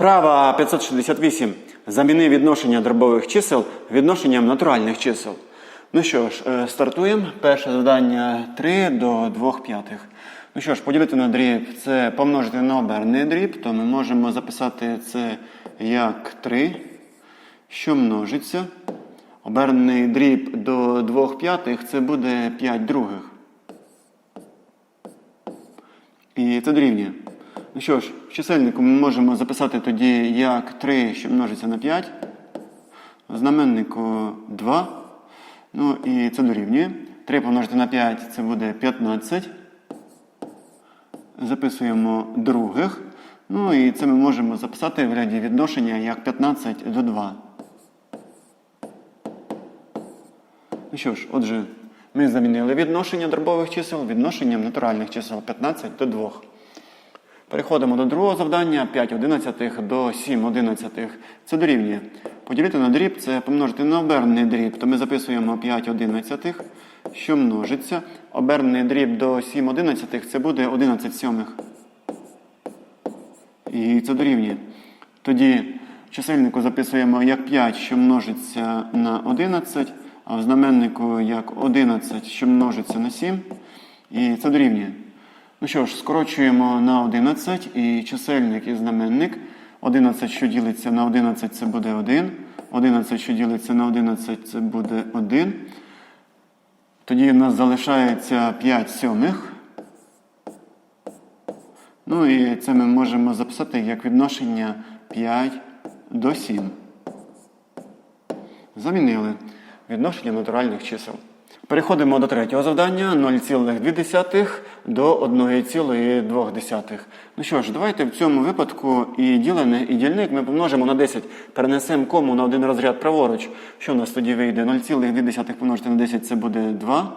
Вправа 568. Заміни відношення дробових чисел відношенням натуральних чисел. Ну що ж, е, стартуємо. Перше завдання 3 до 2 п'ятих. Ну що ж, поділити на дріб це помножити на оберний дріб, то ми можемо записати це як 3, що множиться. Обернений дріб до 2 п'ятих це буде 5 других. І це дорівнює. Ну що ж, в чисельнику ми можемо записати тоді як 3, що множиться на 5. В знаменнику 2. Ну і це дорівнює. 3 помножити на 5 це буде 15. Записуємо других. Ну і це ми можемо записати в ряді відношення як 15 до 2. Ну що ж, отже, ми замінили відношення дробових чисел відношенням натуральних чисел 15 до 2. Переходимо до другого завдання 5 одинадцятих до 7 одинадцятих. Це дорівнює. Поділити на дріб це помножити на обернений дріб. То ми записуємо 5 одинадцятих, що множиться. Обернений дріб до 7 одинадцятих це буде 11 сьомих. І це дорівнює. Тоді в чисельнику записуємо як 5, що множиться на 11, а в знаменнику як 11, що множиться на 7. І це дорівнює. Ну що ж, скорочуємо на 11 і чисельник і знаменник. 11, що ділиться на 11, це буде 1. 11, що ділиться на 11, це буде 1. Тоді в нас залишається 5 сьомих. Ну і це ми можемо записати як відношення 5 до 7. Замінили відношення натуральних чисел. Переходимо до третього завдання 0,2 до 1,2. Ну що ж, давайте в цьому випадку і ділене, і дільник ми помножимо на 10. Перенесемо кому на один розряд праворуч. Що в нас тоді вийде? 0,2 помножити на 10 це буде 2.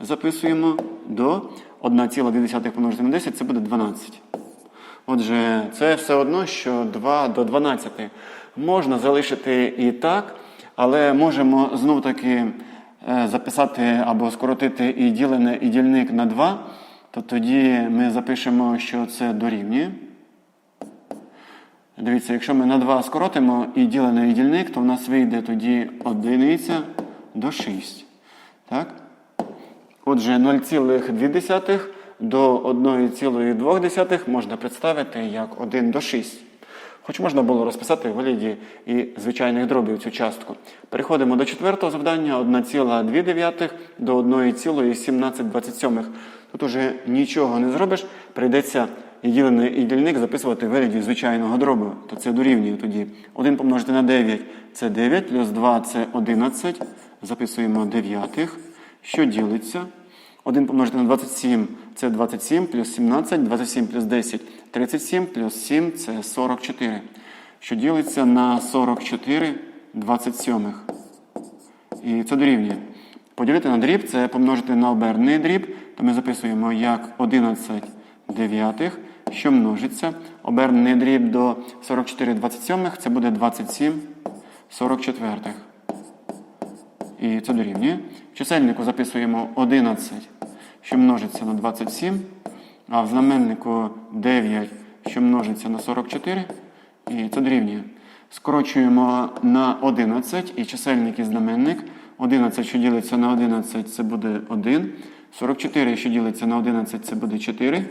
Записуємо до 1,2 помножити на 10 це буде 12. Отже, це все одно, що 2 до 12. Можна залишити і так, але можемо знов таки записати або скоротити і ділене, і дільник на 2, то тоді ми запишемо, що це дорівнює. Дивіться, якщо ми на 2 скоротимо і ділене, і дільник, то в нас вийде тоді одиниця до 6. Так? Отже, 0,2 до 1,2 можна представити як 1 до 6. Хоч можна було розписати в вигляді і звичайних дробів цю частку. Переходимо до четвертого завдання 1,2 до 1,1727. Тут уже нічого не зробиш, прийдеться і дільник записувати в вигляді звичайного дробу. То це дорівнює тоді. 1 помножити на 9 це 9, плюс 2 це 11. Записуємо дев'ятих. Що ділиться? 1 помножити на 27 це 27, плюс 17, 27 плюс 10 37, плюс 7 це 44. Що ділиться на 44 27. І це дорівнює. Поділити на дріб це помножити на обернений дріб, то ми записуємо як 11 дев'ятих, що множиться. Обернений дріб до 44 27 це буде 27 44. І це дорівнює. В чисельнику записуємо 11, що множиться на 27, а в знаменнику 9, що множиться на 44, і це дорівнює. Скорочуємо на 11 і чисельник і знаменник. 11, що ділиться на 11, це буде 1. 44, що ділиться на 11, це буде 4.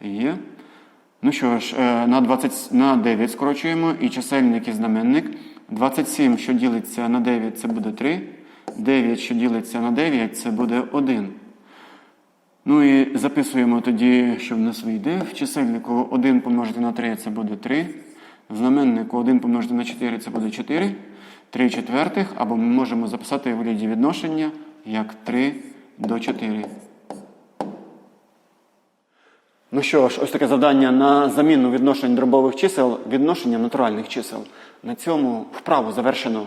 Є. Ну що ж, е, на 20, на 9 скорочуємо і чисельник і знаменник. 27, що ділиться на 9, це буде 3. 9, що ділиться на 9, це буде 1. Записуємо тоді, що в нас вийде. В чисельнику 1 помножити на 3 це буде 3. В знаменнику 1 помножити на 4 це буде 4. 3 четвертих, або ми можемо записати в вигляді відношення як 3 до 4. Ну що ж, ось таке завдання на заміну відношень дробових чисел відношенням натуральних чисел. На цьому вправу завершено.